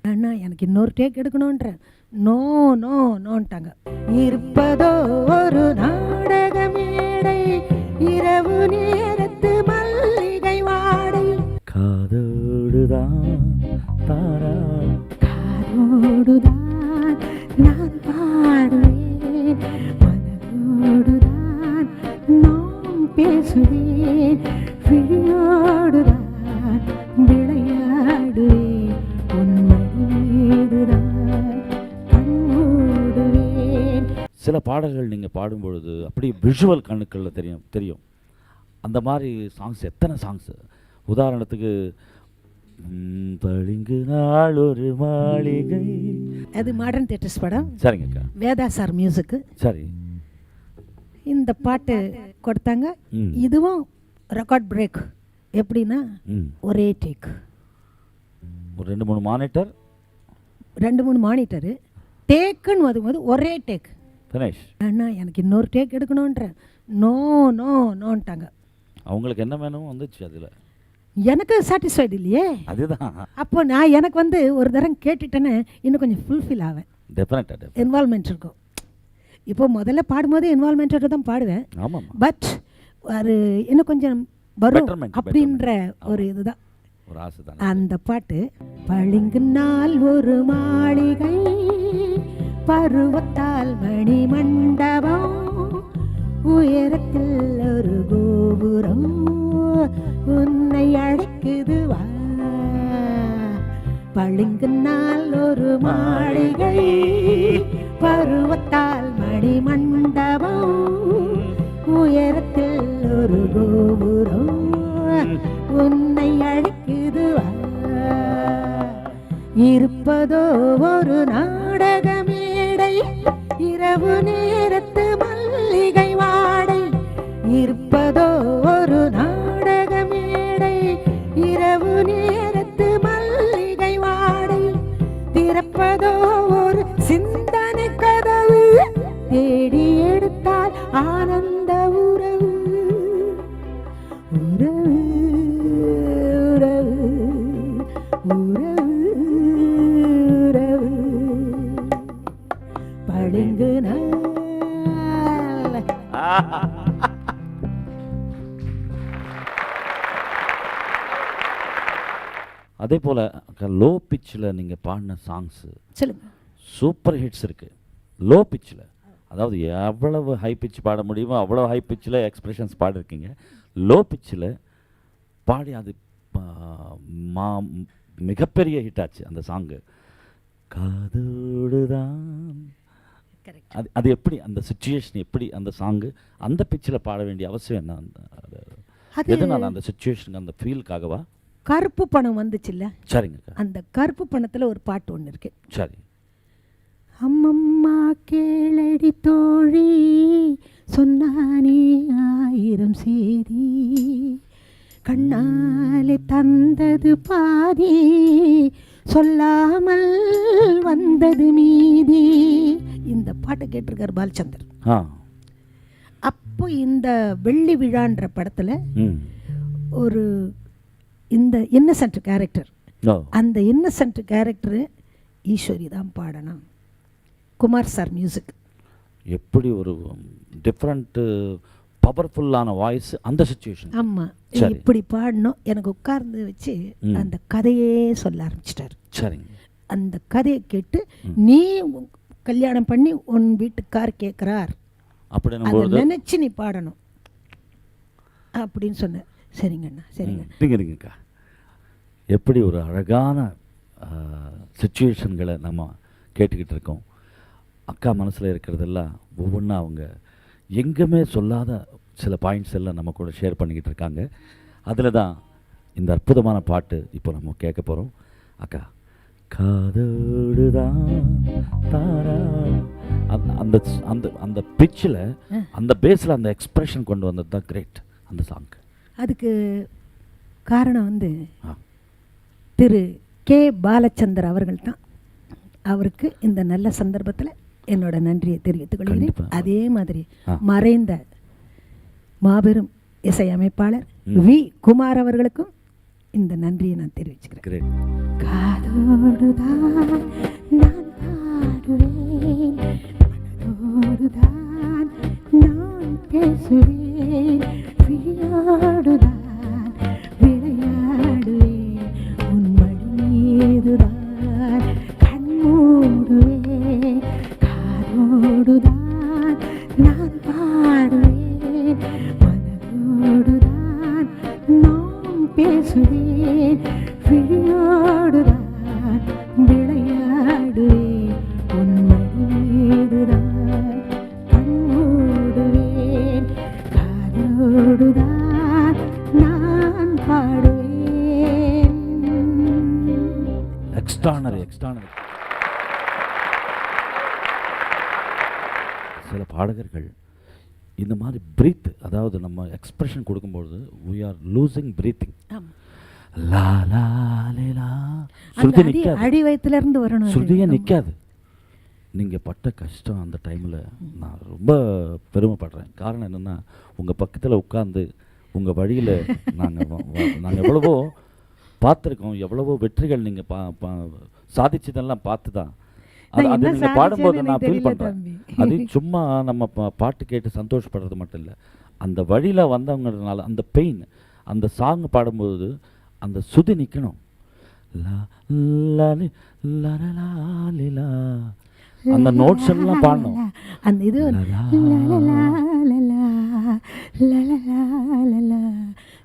அண்ணா எனக்கு இன்னொரு டேக் எடுக்கணுன்ற நோ நோ நோன்ட்டாங்க. இருப்பதோ ஒரு நாடக மேடை இரவு நேரத்து மல்லிகை வாடை. காதோடுதான் தாரா. காதோடுதான் நான் பாடுவேன். மனதோடுதான் நான் பேசுவேன். விழியோடுதான் சில பாடல்கள் நீங்கள் பாடும்பொழுது அப்படியே விஷுவல் கண்ணுக்களில் தெரியும் தெரியும். அந்த மாதிரி சாங்ஸ் எத்தனை சாங்ஸ் உதாரணத்துக்கு பளிங்கு நாள் ஒரு மாளிகை. அது மாடர்ன் தேட்டர்ஸ் படம். சரிங்கக்கா வேதா சார் மியூசிக்கு சரி. இந்த பாட்டு கொடுத்தாங்க. இதுவும் ரெக்கார்ட் பிரேக் எப்படின்னா ஒரே டேக் ஒரு ரெண்டு மூணு மானிட்டர் ரெண்டு மூணு மானிட்டரு டேக்குன்னு வரும்போது ஒரே டேக் தினேஷ். அண்ணா எனக்கு இன்னொரு டேக் எடுக்கணுன்ற நோ நோ நோன்ட்டாங்க அவங்களுக்கு என்ன வேணும் வந்துச்சு அதில்? எனக்கு சாட்டிஸ்ஃபைடு இல்லையே. அதுதான். அப்போ நான் எனக்கு வந்து ஒரு தரம் கேட்டுட்டேன்னு இன்னும் கொஞ்சம் ஃபுல்ஃபில் ஆவேன். டெஃபினட்டாக இன்வால்மெண்ட் இருக்கும். இப்போ முதல்ல பாடும்போது இன்வால்மெண்ட்டோட தான் பாடுவேன். ஆமாம் பட் அது இன்னும் கொஞ்சம் வரும் அப்படின்ற. ஒரு இதுதான். ஒரு ஆசை தானே அந்த பாட்டு பளிங்கு நாள் ஒரு மாளிகை பருவத்தால் மணி மண்டபம் உயரத்தில் ஒரு கோபுரம் உன்னை அழைக்குது வா. பளிங்கு நாள் ஒரு மாளிகை. பருவத்தால் மணி மண் அதே போல் லோ பிச்சில் நீங்கள் பாடின சாங்ஸு சொல்லுங்க. சூப்பர் ஹிட்ஸ் இருக்குது லோ பிச்சில் அதாவது எவ்வளவு ஹை பிச் பாட முடியுமோ அவ்வளோ ஹை பிச்சில் எக்ஸ்பிரஷன்ஸ் பாடிருக்கீங்க. லோ பிச்சில் பாடி அது மா மிகப்பெரிய ஹிட் ஆச்சு அந்த சாங்கு காதோடு தான். கரெக்ட் அது அது எப்படி அந்த சுச்சுவேஷன் எப்படி அந்த சாங்கு அந்த பிச்சில் பாட வேண்டிய அவசியம் என்ன? அந்த எதனால அந்த சுச்சுவேஷனுக்கு அந்த ஃபீலுக்காகவா கருப்பு பணம் வந்துச்சுல்ல? சரிங்கக்கா அந்த கருப்பு பணத்துல ஒரு பாட்டு ஒன்று இருக்கு. சரி. அம்மம்மா கேளடி தோழி சொன்னானே ஆயிரம் செய்தி. கண்ணாலே தந்தது பாதி சொல்லாமல் வந்தது மீதி. இந்த பாட்டை கேட்டிருக்கார் பாலச்சந்தர். அப்போ இந்த வெள்ளி விழான்ற படத்துல ஒரு இந்த இன்னசென்ட் கேரக்டர் அந்த இன்னசென்ட் கேரக்டரு ஈஸ்வரி தான் பாடணும். குமார் சார் மியூசிக் எப்படி ஒரு டிஃப்ரெண்ட்டு பவர்ஃபுல்லான வாய்ஸ் அந்த சுச்சுவேஷன் ஆமாம். இப்படி பாடணும். எனக்கு உட்கார்ந்து வச்சு. அந்த கதையே சொல்ல ஆரம்பிச்சிட்டாரு. சரிங்க. அந்த கதையை கேட்டு நீ கல்யாணம் பண்ணி உன் வீட்டுக்கார் கேட்குறார் அதை அப்படின்னும் நினச்சி நீ பாடணும். அப்படின்னு சொன்னேன். சரிங்கண்ணா சரிங்க. இருங்க இருங்கக்கா. எப்படி ஒரு அழகான சுச்சுவேஷன்களை நம்ம கேட்டுக்கிட்டு இருக்கோம். அக்கா மனசில் இருக்கிறதெல்லாம் ஒவ்வொன்றா அவங்க எங்குமே சொல்லாத சில பாயிண்ட்ஸ் எல்லாம் நம்ம கூட ஷேர் பண்ணிக்கிட்டு இருக்காங்க. அதில் தான் இந்த அற்புதமான பாட்டு இப்போ நம்ம கேட்க போகிறோம் அக்கா காதோடு தான் தாரா அந்த அந்த அந்த அந்த பிச்சில் அந்த பேஸில் அந்த எக்ஸ்பிரஷன் கொண்டு வந்தது தான் கிரேட் அந்த சாங்க்கு அதுக்கு காரணம் வந்து திரு கே பாலச்சந்தர் அவர்கள் தான் அவருக்கு இந்த நல்ல சந்தர்ப்பத்தில் என்னோட நன்றியை தெரிவித்துக் கொள்கிறேன். அதே மாதிரி. மறைந்த மாபெரும் இசையமைப்பாளர். வி குமார் அவர்களுக்கும் இந்த நன்றியை நான் தெரிவிச்சுக்கிறேன். காதோடுதான் நான் பாடுவேன். மனதோடுதான் நான் பேசுவேன். விளையாடுதான் விளையாடுவேன் உன் மடி மீதுதான் கண் காதோடுதான் பாடகர்கள் இந்த மாதிரி பிரீத் அதாவது நம்ம எக்ஸ்பிரஷன் கொடுக்கும்பொழுது we ஆர் லூசிங் பிரீத்திங். லா லா லே லா. அந்த சுருதி அடி நிற்காது அடி வயித்துல இருந்து வரணும். சுருதியே. நிற்காது நீங்கள் பட்ட கஷ்டம் அந்த டைமில் நான் ரொம்ப பெருமைப்படுறேன். காரணம் என்னென்னா உங்கள் பக்கத்தில் உட்காந்து உங்கள் வழியில் நாங்கள் நாங்கள் எவ்வளவோ பார்த்துருக்கோம். எவ்வளவோ வெற்றிகள் நீங்கள் பா சாதிச்சதெல்லாம் பார்த்து தான் அது அது நீங்கள் பாடும்போது நான் ஃபீல் பண்ணுறேன். அது சும்மா நம்ம பாட்டு கேட்டு சந்தோஷப்படுறது மட்டும் இல்லை அந்த வழியில் வந்தவங்கிறதுனால அந்த பெயின் அந்த சாங் பாடும்போது அந்த சுதி நிற்கணும் லா லா லி, லா லா லா லி லா. அந்த நோட்ஸ் எல்லாம் பாடணும் அந்த இது லா லா. லலலா,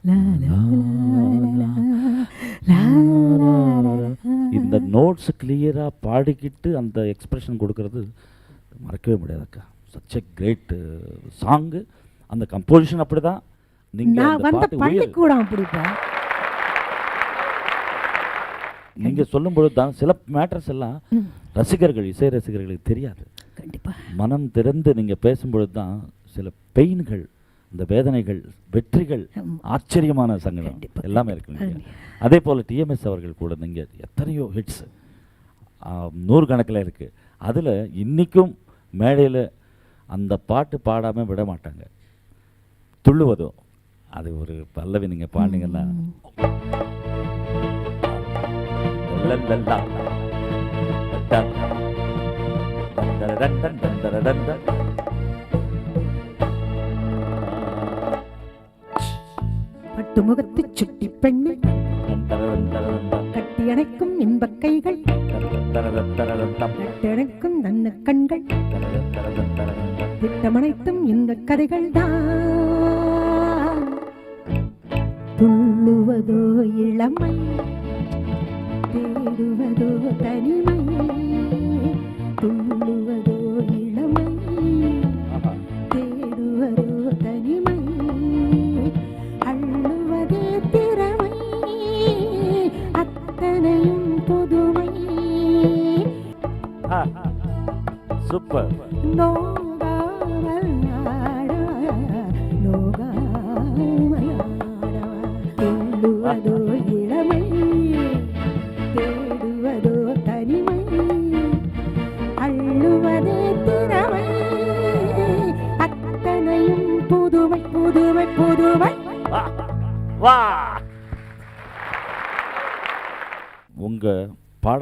லலலா, இந்த நோட்ஸ் கிளியராக பாடிக்கிட்டு அந்த எக்ஸ்பிரஷன் கொடுக்கறது மறக்கவே முடியாது அக்கா. சச் எ கிரேட் சாங்கு அந்த கம்போசிஷன் அப்படி தான் நீங்கள் அந்த வந்த பள்ளிக்கூடம் அப்படிப்பா. நீங்கள் சொல்லும்பொழுது தான் சில மேட்டர்ஸ் எல்லாம் ரசிகர்கள் இசை ரசிகர்களுக்கு தெரியாது. கண்டிப்பா. மனம் திறந்து நீங்கள் பேசும்பொழுது தான் சில பெயின்கள் இந்த வேதனைகள் வெற்றிகள். ஆச்சரியமான சங்கடம் எல்லாமே. இருக்குங்க அதே போல் டிஎம்எஸ் அவர்கள் கூட நீங்கள் எத்தனையோ ஹிட்ஸ் நூறுக்கணக்கில் இருக்குது அதில் இன்றைக்கும் மேடையில் அந்த பாட்டு பாடாமல் விட மாட்டாங்க துள்ளுவதோ அது ஒரு பல்லவி நீங்கள் பாடினீங்கன்னா பட்டு முகத்து சுட்டி பெண்ணு டண்டரடன் டண்டரடன் கட்டி அணைக்கும் இன்பக் கைகள் டண்டரடன் நன்ன கண்கள் திட்டமனைத்தும் இந்த கதைகள் தான் துள்ளுவதோ இளமை தேடுவதோ தனிமை துள்ளுவதோ புதுமை. சூப்பர் நோகாமல்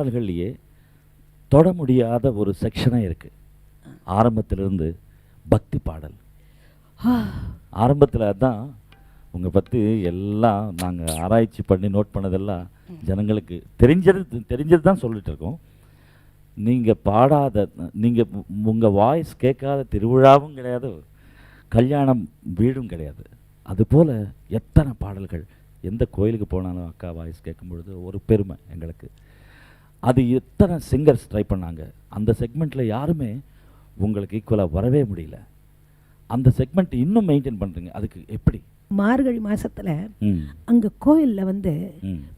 பாடல்கள்லயே தொட முடியாத ஒரு செக்ஷனே இருக்கு. ஆரம்பத்திலிருந்து பக்தி பாடல். ஆரம்பத்தில் தான் உங்களை பற்றி எல்லாம் நாங்கள் ஆராய்ச்சி பண்ணி நோட் பண்ணதெல்லாம் ஜனங்களுக்கு தெரிஞ்சது தெரிஞ்சது தான் சொல்லிட்டு இருக்கோம். நீங்கள் பாடாத நீங்கள் உங்கள் வாய்ஸ் கேட்காத திருவிழாவும் கிடையாது கல்யாணம் வீடும் கிடையாது. அதுபோல் எத்தனை பாடல்கள் எந்த கோயிலுக்கு போனாலும் அக்கா வாய்ஸ் கேட்கும் பொழுது ஒரு பெருமை எங்களுக்கு. அது எத்தனை சிங்கர்ஸ் ட்ரை பண்ணாங்க? அந்த செக்மெண்ட்டில் யாருமே உங்களுக்கு ஈக்குவலாக வரவே முடியல. அந்த செக்மெண்ட் இன்னும் மெயின்டைன் பண்ணுறீங்க அதுக்கு எப்படி? மார்கழி மாசத்துல ம். அங்க கோயில்ல வந்து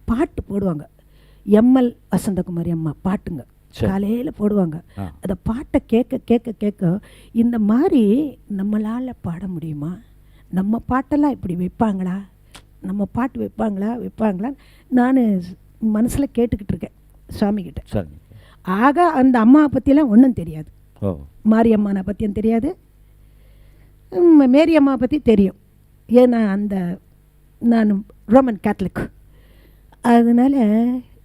பாட்டு போடுவாங்க. எம்எல் வசந்தகுமாரி அம்மா பாட்டுங்க. காலையில போடுவாங்க. அந்த பாட்டை கேட்க கேட்க கேட்க இந்த மாதிரி நம்மளால பாட முடியுமா? நம்ம பாட்டெல்லாம் இப்படி வைப்பாங்களா? நம்ம பாட்டு வைப்பாங்களா? வைப்பாங்களா நான் மனசில் கேட்டுக்கிட்டு இருக்கேன். சுவாமி கிட்ட சரிங்க ஆக அந்த அம்மாவை பற்றியெல்லாம் ஒன்றும் தெரியாது. ஓ. மாரியம்மனை பற்றியும் தெரியாது. மேரி அம்மாவை பற்றி தெரியும். ஏன்னா அந்த நான் ரோமன் கேத்தலிக். அதனால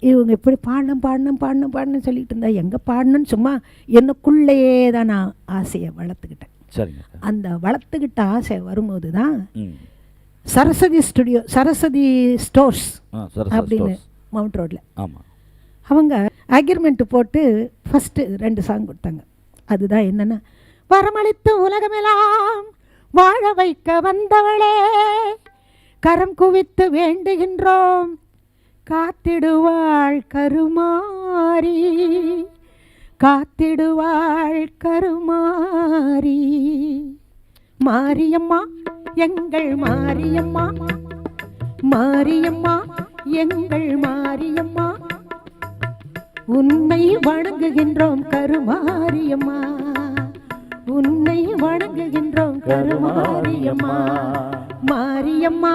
இவங்க இப்படி பாடணும் பாடணும் பாடணும் பாடணும் சொல்லிட்டு இருந்தா எங்கே பாடணும்னு சும்மா எனக்குள்ளேயே தான் நான் ஆசையை வளர்த்துக்கிட்டேன். அந்த வளர்த்துக்கிட்ட ஆசை வரும்போது தான் சரஸ்வதி ஸ்டுடியோ சரஸ்வதி ஸ்டோர்ஸ் அப்படின்னு மவுண்ட் ரோட்டில் ஆமாம் அவங்க அக்ரிமெண்ட்டு போட்டு ஃபஸ்ட்டு ரெண்டு சாங் கொடுத்தாங்க. அதுதான் என்னென்னா வரமளித்து உலகமெல்லாம் வாழ வைக்க வந்தவளே கரம் குவித்து வேண்டுகின்றோம் காத்திடுவாள் கருமாரி காத்திடுவாள் கருமாரி மாரியம்மா எங்கள் மாரியம்மா மாரியம்மா எங்கள் மாரியம்மா உன்னை வணங்குகின்றோம் கருமாரியம்மா. உன்னை வணங்குகின்றோம் கருமாரியம்மா. மாரியம்மா.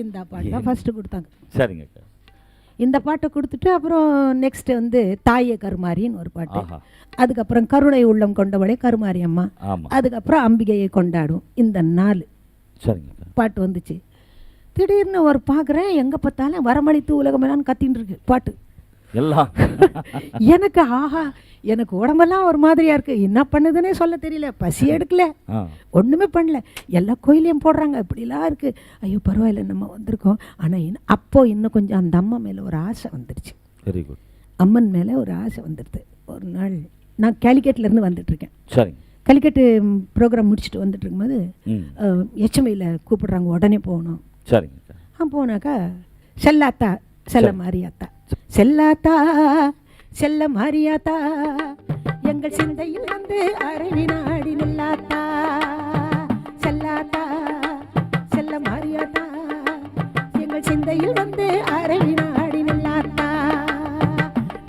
இந்த பாட்டு தான் ஃபஸ்ட்டு கொடுத்தாங்க. சரிங்க இந்த பாட்டை கொடுத்துட்டு அப்புறம் நெக்ஸ்ட் வந்து தாயே கருமாரின்னு ஒரு பாட்டு. அதுக்கப்புறம் கருணை உள்ளம் கொண்டவளே கருமாரியம்மா. ஆமாம் அதுக்கப்புறம் அம்பிகையை கொண்டாடும் இந்த நாலு பாட்டு வந்துச்சு. திடீர்னு ஒரு பார்க்குறேன் எங்கே பார்த்தாலும் வரமளித்து உலகமெல்லாம் கத்தின்னு இருக்கு பாட்டு. எல்லாம். எனக்கு ஆஹா எனக்கு உடம்பெல்லாம் ஒரு மாதிரியா இருக்கு. என்ன பண்ணுதுன்னே சொல்ல தெரியல. பசி எடுக்கல. ஒன்றுமே பண்ணல. எல்லா கோயிலையும் போடுறாங்க. இப்படிலாம் இருக்கு. ஐயோ பரவாயில்ல நம்ம வந்திருக்கோம். ஆனால் இன்னும் அப்போ இன்னும் கொஞ்சம் அந்த அம்மா மேலே ஒரு ஆசை வெரி குட் அம்மன் மேலே ஒரு ஆசை வந்துடுது ஒரு நாள் நான் கேலிக்கேட்லேருந்து வந்துட்டுருக்கேன். சரிங்க. கலிக்கட்டு ப்ரோக்ராம் முடிச்சுட்டு வந்துட்டு இருக்கும்போது எச்எம்ஐயில் கூப்பிடுறாங்க. உடனே போகணும். சரிங்க ஆ போனாக்கா செல்லாத்தா செல்ல மாரியாத்தா. செல்லாத்தா செல்ல மாரியாத்தா எங்கள் சிந்தையில் வந்து அரைவி நாடி நில்லாத்தா. செல்லாத்தா செல்ல மாரியாத்தா எங்கள் சிந்தையில் வந்து அரைவி நாடி நில்லாத்தா.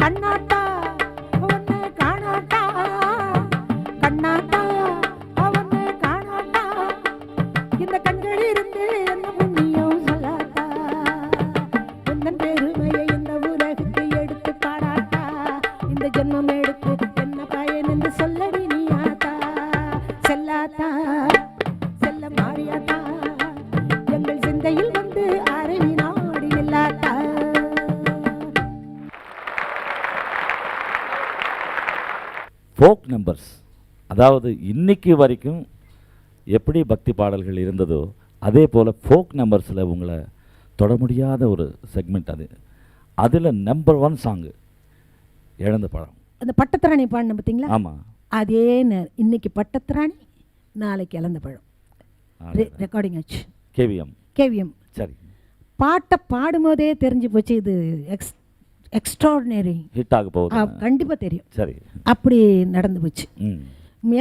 கண்ணாத்தா ஃபோக் நம்பர்ஸ் அதாவது இன்னைக்கு வரைக்கும் எப்படி பக்தி பாடல்கள் இருந்ததோ அதே போல் ஃபோக் நம்பர்ஸில் உங்களை தொட முடியாத ஒரு செக்மெண்ட் அது. அதில் நம்பர் ஒன் சாங்கு இழந்த பழம். அந்த பட்டத்திராணி பாடின பார்த்தீங்களா ஆமாம் அதே நே- இன்னைக்கு பட்டத்திராணி நாளைக்கு இழந்த பழம். ரெக்கார்டிங் ஆச்சு. கேவிஎம் கேவிஎம் சரி. பாட்டை பாடும்போதே தெரிஞ்சு போச்சு இது எக்ஸ் எக்ஸ்ட்ராடினரி ஹிட் ஆக போகுது. கண்டிப்பாக தெரியும். சரி. அப்படி நடந்து போச்சு.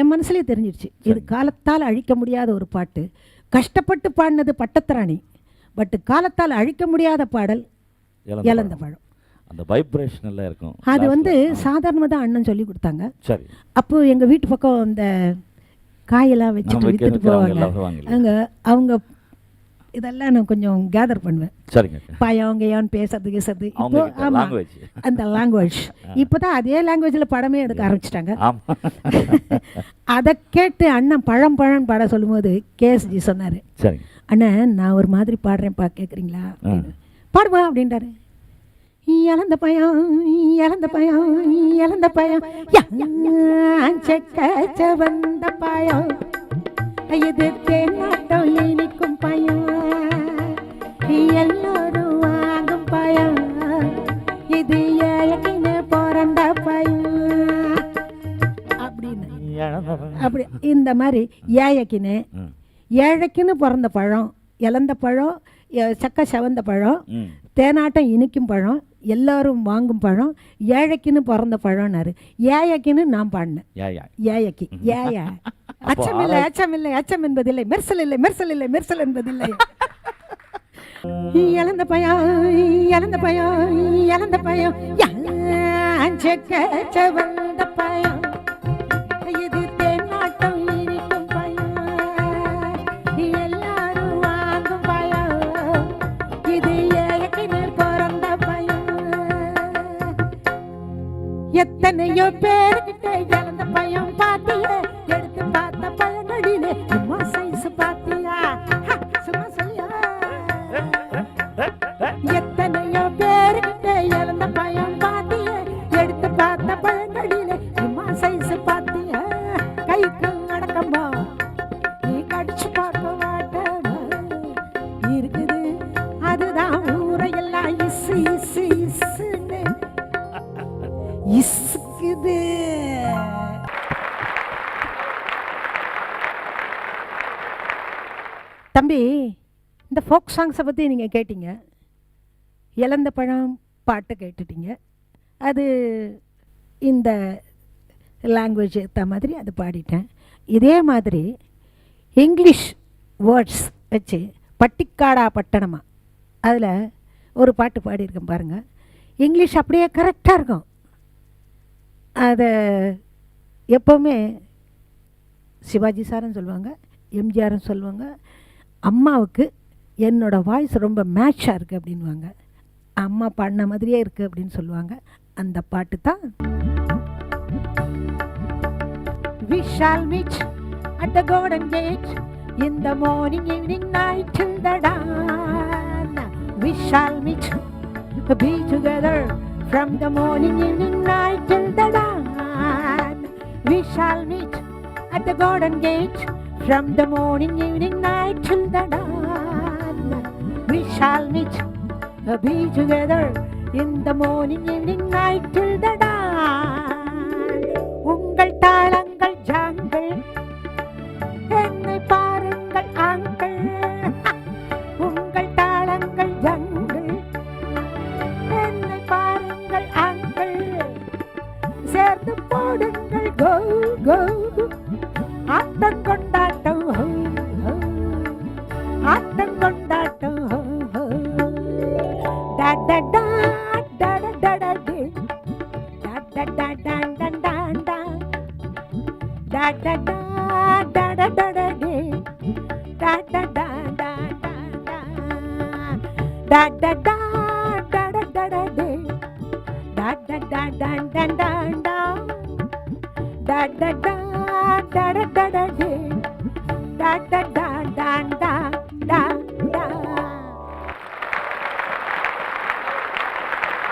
என் மனசுலேயே தெரிஞ்சிடுச்சு இது காலத்தால் அழிக்க முடியாத ஒரு பாட்டு. கஷ்டப்பட்டு பாடினது பட்டத்திராணி. பட் காலத்தால் அழிக்க முடியாத பாடல் இழந்த பழம். அந்த வைப்ரேஷன் எல்லாம் இருக்கும். அது வந்து சாதாரணமாக தான் அண்ணன் சொல்லி கொடுத்தாங்க. சரி. அப்போ எங்கள் வீட்டு பக்கம் இந்த காயெல்லாம் வச்சுட்டு வித்துட்டு போவாங்க? அங்கே அவங்க இதெல்லாம் நான் கொஞ்சம் கேதர் பண்ணுவேன். சரிங்க. பயம் கயான்னு பேசுறது அவங்க இப்போ கிட்ட ஆமா language. அந்த லாங்குவேஜ் இப்போ தான் அதே லாங்குவேஜில் படமே எடுக்க ஆரம்பிச்சிட்டாங்க. ஆமாம் அதை கேட்டு அண்ணன் பழம் பழம் பாட சொல்லும்போது கேஎஸ்ஜி சொன்னார். அண்ணன் நான் ஒரு மாதிரி பாடுறேன்ப்பா கேட்குறீங்களா. பாடுவா அப்படின்றாரு. இழந்த பயம் இழந்த பயம் இழந்த பயம் செக்க வந்த பயம் இது தேநாட்டம் இனிக்கும் பயம் எல்லோரும் வாங்கும் பயம் இது ஏழைக்குன்னு பிறந்த பயம் அப்படின்னு. அப்படி இந்த மாதிரி ஏழைக்குன்னு ஏழைக்குன்னு பிறந்த பழம் இழந்த பழம் சக்க செவந்த பழம் தேனாட்டம் இனிக்கும் பழம் எல்லாரும் வாங்கும் பழம் ஏழைக்குன்னு பிறந்த பழம்னாரு. ஏழைக்குன்னு நான் பாடினேன் ஏழைக்கு ஏயா அச்சமில்லை அச்சமில்லை அச்சம் என்பதில்லை மெர்சல் இல்லை மெர்சல் இல்லை மெர்சல் என்பதில்லை இழந்த பயம் இழந்த பயம் இழந்த பயம். செக்க செவந்த பயம். இது தென்னாட்டம் இனிக்கும் பயம். எல்லாரும் வாங்கும் பயம். இது ஏழைக்குன்னு பிறந்த பயம். எத்தனையோ பேர்கிட்ட இழந்த பயம். பாத்தியே தம்பி இந்த ஃபோக் சாங்ஸை பற்றி நீங்கள் கேட்டீங்க. இழந்த பழம் பாட்டை கேட்டுட்டீங்க. அது இந்த லாங்குவேஜ் ஏற்ற மாதிரி அது பாடிட்டேன். இதே மாதிரி இங்கிலீஷ் வேர்ட்ஸ் வச்சு பட்டிக்காடா பட்டணமா அதில் ஒரு பாட்டு பாடியிருக்கேன் பாருங்கள் இங்கிலீஷ் அப்படியே கரெக்டாக இருக்கும். அதை எப்போவுமே சிவாஜி சாருன்னு சொல்லுவாங்க எம்ஜிஆரும் சொல்லுவாங்க அம்மாவுக்கு என்னோடய வாய்ஸ் ரொம்ப மேட்சாக இருக்குது அப்படின்வாங்க அம்மா பாடின மாதிரியே இருக்குது அப்படின்னு சொல்லுவாங்க அந்த பாட்டு தான் We shall meet at the golden gate in the morning, evening, night till the dawn. We shall meet, be together from the morning, evening, night till the dawn. We shall meet at the golden gate from the morning, evening, night till shall meet, be together in the morning, evening, night till the dawn. உங்கள் தாளங்கள் that